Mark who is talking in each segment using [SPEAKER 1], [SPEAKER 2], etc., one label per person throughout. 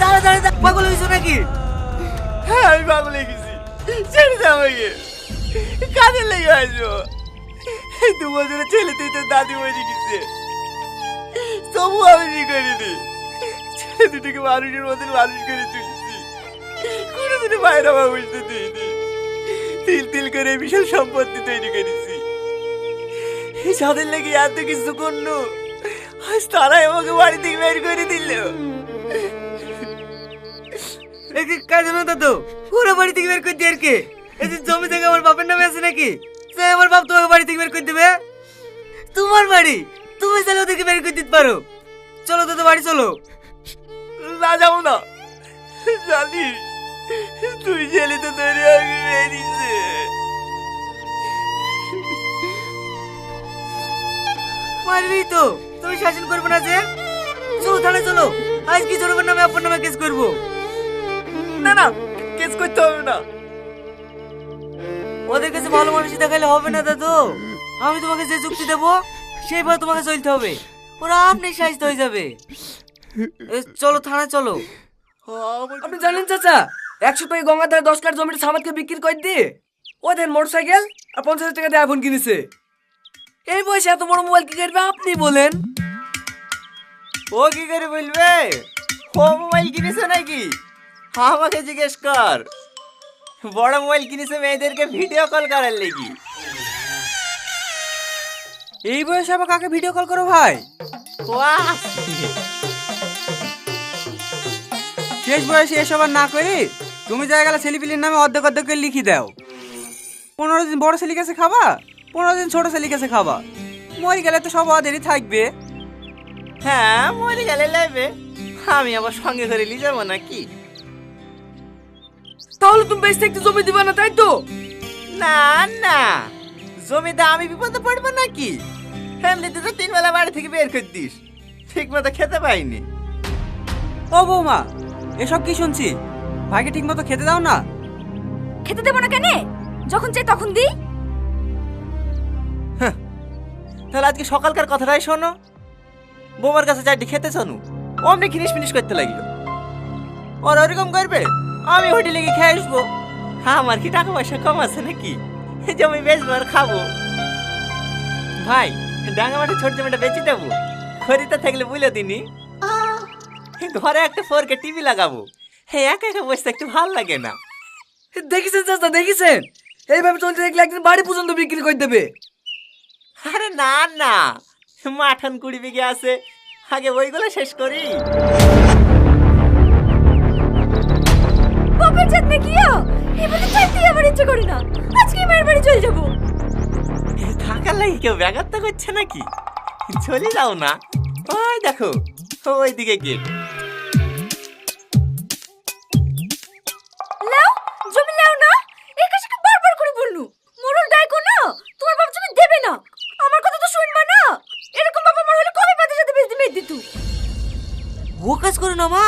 [SPEAKER 1] দাঁড়া দাঁড়া দাঁড়া। পাগল হয়েছো নাকি?
[SPEAKER 2] হ্যাঁ আমি পাগল হয়ে গেছি। ছেড়ে দে আমাকে। কাজে লেগে আসব দু বছরের ছেলে তুই তো দাদি মরে গেছে। তবু আমি কি করিনি। ছেলে দুটোকে মানুষের মতন মানুষ করে তুলেছি কোনোদিনও বাইরে মা বুঝতে দিইনি। তিল তিল করে বিশাল সম্পত্তি তৈরি করেছি। যাদের লেগে এত কিছু করল, আজ তারাই আমাকে বাড়ি থেকে বের করে দিল।
[SPEAKER 1] কাজ না দাদু পুরো বাড়ি থেকে বের করে দিয়ে আর কে। এই যে জমি থেকে আমার বাপের নামে আছে নাকি? সে আমার বাপ তোমাকে বাড়ি থেকে বের করে দেবে? তোমার বাড়ি? তুমি চাইলে ওদেরকে বের করে দিতে পারো। চলো দাদু বাড়ি চলো।
[SPEAKER 2] না যাব না। জানিস তুই ছেলে তো তৈরি আগে বেরিয়েছে
[SPEAKER 1] মারবি তো তুমি শাসন করবে না যে? চলো থানায় চলো আজ কি জনগণ নামে আপনার নামে কেস করব।
[SPEAKER 2] না না কেস করতে হবে না।
[SPEAKER 1] ওদের কাছে ভালো দেখালে হবে না দাদু। আমি তোমাকে যে যুক্তি দেবো সেইভাবে তোমাকে চলতে হবে। ওরা আপনি সাহিত্য হয়ে যাবে। এ, চলো থানায় চলো।
[SPEAKER 3] আপনি জানেন চাচা একশো টাকা গঙ্গাধারে দশ কাঠ জমিটা সামাদকে বিক্রি করে দিয়ে ওদের মোটর সাইকেল আর পঞ্চাশ হাজার টাকা দিয়ে আইফোন কিনেছে। এই বয়সে এত বড় মোবাইল কি করবে আপনি বলেন?
[SPEAKER 2] ও কি করে বলবে? ও মোবাইল কিনেছে নাকি? আমাকে জিজ্ঞেস কর। বড় মোবাইল কিনেছে মেয়েদেরকে ভিডিও কল করার লেগে।
[SPEAKER 1] এই বয়সে আবার কাকে ভিডিও কল করো ভাই! শেষ বয়সে এসব আর না করে তুমি যা গেলে ছেলেপিলির নামে অর্ধেক অর্ধেক করে লিখি দাও। পনেরো দিন বড় ছেলে কাছে খাবা পনেরো দিন ছোট ছেলে কাছে খাবা। মরে গেলে তো সব ওদেরই থাকবে।
[SPEAKER 2] হ্যাঁ মরে গেলে লাগবে আমি আবার সঙ্গে করে নিয়ে যাব নাকি?
[SPEAKER 3] তাহলে তুমি বেশ একটু জমি দিবে না তাই তো?
[SPEAKER 2] না না। জমিতে আমি বিপদে পড়ব নাকি? ফ্যামিলিতে তো তিন বেলা বাড়ি থেকে বের করে দিস। ঠিক মতো খেতে পাইনি।
[SPEAKER 1] ও বৌমা এসব কি শুনছি? ভাইকে ঠিক মতো খেতে দাও না।
[SPEAKER 4] খেতে দেবো না কেন? যখন চাই তখন দিই।
[SPEAKER 2] তাহলে আজকে সকালকার কথাটাই শোনো। বৌমার কাছে চারটি খেতে শোনো অমনি খিনিস ফিনিস করতে লাগল। ওর ওরকম করবে? আমি হোটেলে গিয়ে খেয়ে আসব। আমার কি টাকা পয়সা কম আছে নাকি? জমি বেচবো আর খাব। ভাই ডাঙ্গা মাঠে ছোট জমিটা বেচে দেবো। খরিদা থাকলে বুঝলে দিনি। ঘরে একটা ফোর কে টিভি লাগাবো। হ্যাঁ একা একা বসতে একটু ভালো লাগে না।
[SPEAKER 3] দেখেছেন চাচা দেখেছেন? এইভাবে চলতে দেখলে একদিন বাড়ি পর্যন্ত বিক্রি করে দেবে।
[SPEAKER 2] আরে না না। মাঠান কুড়ি বিঘে আছে। আগে ওইগুলো শেষ করি।
[SPEAKER 4] ইচ্ছে করে না। আজকে মায়ের বাড়ি চলে যাব।
[SPEAKER 2] থাকার লাগে কেউ ব্যাঘাত করছে নাকি? চলে যাও না। ওই দেখো ওইদিকে গেট
[SPEAKER 4] লাও জমি লাও না? বারবার করে বলনু মোরল ডাইকো না তোমার বাপ জমি দেবে না। আমার কথা তো শুনবা না। এরকম বাবা হলে কবে সাথে দিতু?
[SPEAKER 1] ও কাজ করো না মা।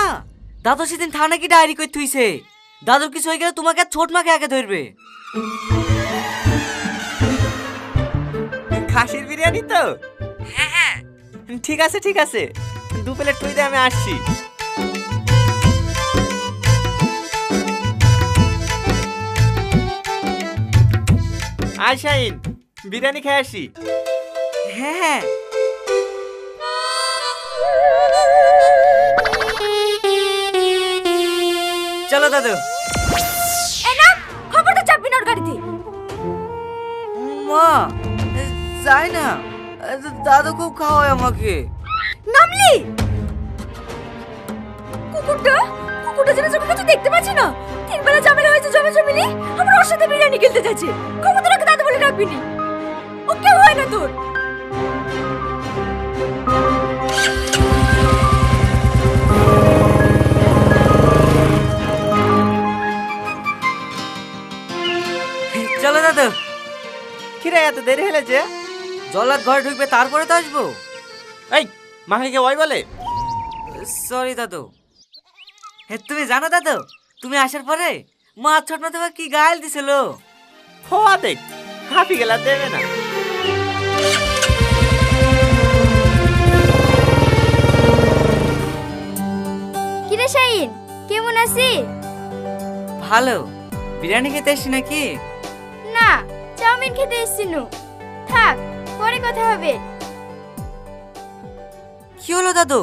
[SPEAKER 1] দাদু সেদিন থানা কি ডায়েরি করে থুইছে। দাদুর কিছু হয়ে গেলে তোমাকে ছোট মাকে আগে ধরবে।
[SPEAKER 2] খাসির বিরিয়ানি তো? হ্যাঁ। ঠিক আছে ঠিক আছে। দু প্লেট তুই দে আমি আসছি। আয় শাহিন বিরিয়ানি খেয়ে আসি।
[SPEAKER 1] হ্যাঁ হ্যাঁ। চলো দাদু। যাই না দাদু খুব খাওয়ায় আমাকে।
[SPEAKER 4] নামলি! কুকুরটা? কুকুরটা যেন চোখে কিছু দেখতে পাচ্ছি না। তিন বেলা ঝামেলা হয়েছে জমে জমিলি আমার ওর সাথে বিরিয়ানি খেলতে যাচ্ছে। খবরদার ওকে দাদু বলে ডাকবি নি ও কেউ হয় না তোর।
[SPEAKER 1] চলো দাদু
[SPEAKER 2] কিরে এত দেরি হলে যে?
[SPEAKER 1] জলার ঘরে ঢুকবে তারপরে তো আসব।
[SPEAKER 2] এই মাকে কে ওই বলে?
[SPEAKER 1] সরি দাদু। হে তুমি জানো দাদু তুমি আসার পরে মা ছোট না তোমাকে কি গাইল দিছিল?
[SPEAKER 2] খোয়া দেখ হাফি গেলা দেবে না।
[SPEAKER 4] কিরে কেমন আছি
[SPEAKER 1] ভালো। বিরিয়ানি খেতে এসছি নাকি?
[SPEAKER 4] না চাউমিন খেতে এসছি নু থাক পরে কথা হবে।
[SPEAKER 1] কি হলো দাদু?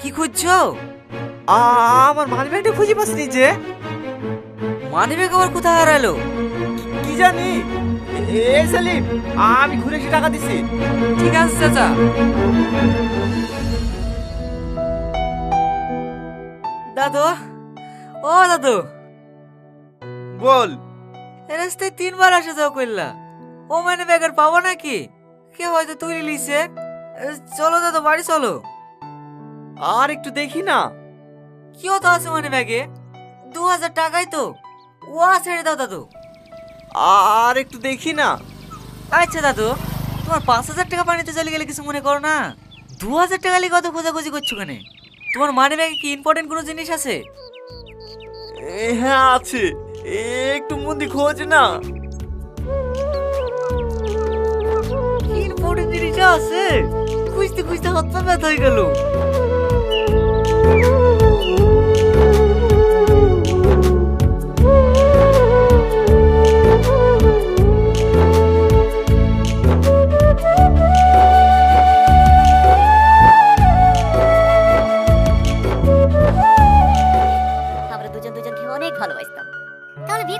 [SPEAKER 1] কি খুঁজছো?
[SPEAKER 2] আমার মানি ব্যাগটা খুঁজে পাসনি যে।
[SPEAKER 1] মানি ব্যাগ আবার কোথায় হারালো?
[SPEAKER 2] কি জানি? এ সেলিম আমি ঘুরে এসে টাকা দিছি।
[SPEAKER 3] ঠিক আছে চাচা।
[SPEAKER 1] দাদু? ও দাদু।
[SPEAKER 2] বল।
[SPEAKER 1] রাস্তায় তিনবার আসা যাওয়া করলা। ও মানে ব্যাগের পাবো নাকি? কে হয়তো তুলে লিছে? চলো দাদু, বাড়ি চলো।
[SPEAKER 2] আর একটু দেখি না।
[SPEAKER 1] কি হতো আছে মানে ব্যাগে? দু হাজার টাকাই তো। ও ছেড়ে দাও দাদু
[SPEAKER 2] আর একটু দেখি না।
[SPEAKER 1] আচ্ছা দাদু, তোমার পাঁচ হাজার টাকা পানিতে চলে গেলে কিছু মনে করো না। দু হাজার টাকা লিখে কত খোঁজাখুঁজি করছ কেন তোমার মানি ব্যাগে কি ইম্পর্টেন্ট কোনো জিনিস আছে?
[SPEAKER 2] হ্যাঁ আছে। একটু মন্দি খোঁজ না।
[SPEAKER 1] আছে? খুঁজতে খুঁজতে হাত পা ব্যথা হয়ে গেল।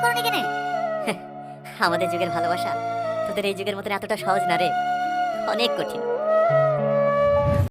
[SPEAKER 5] করনি কেন? আমাদের যুগের ভালোবাসা তোদের এই যুগের মতন এতটা সহজ না রে। অনেক কঠিন।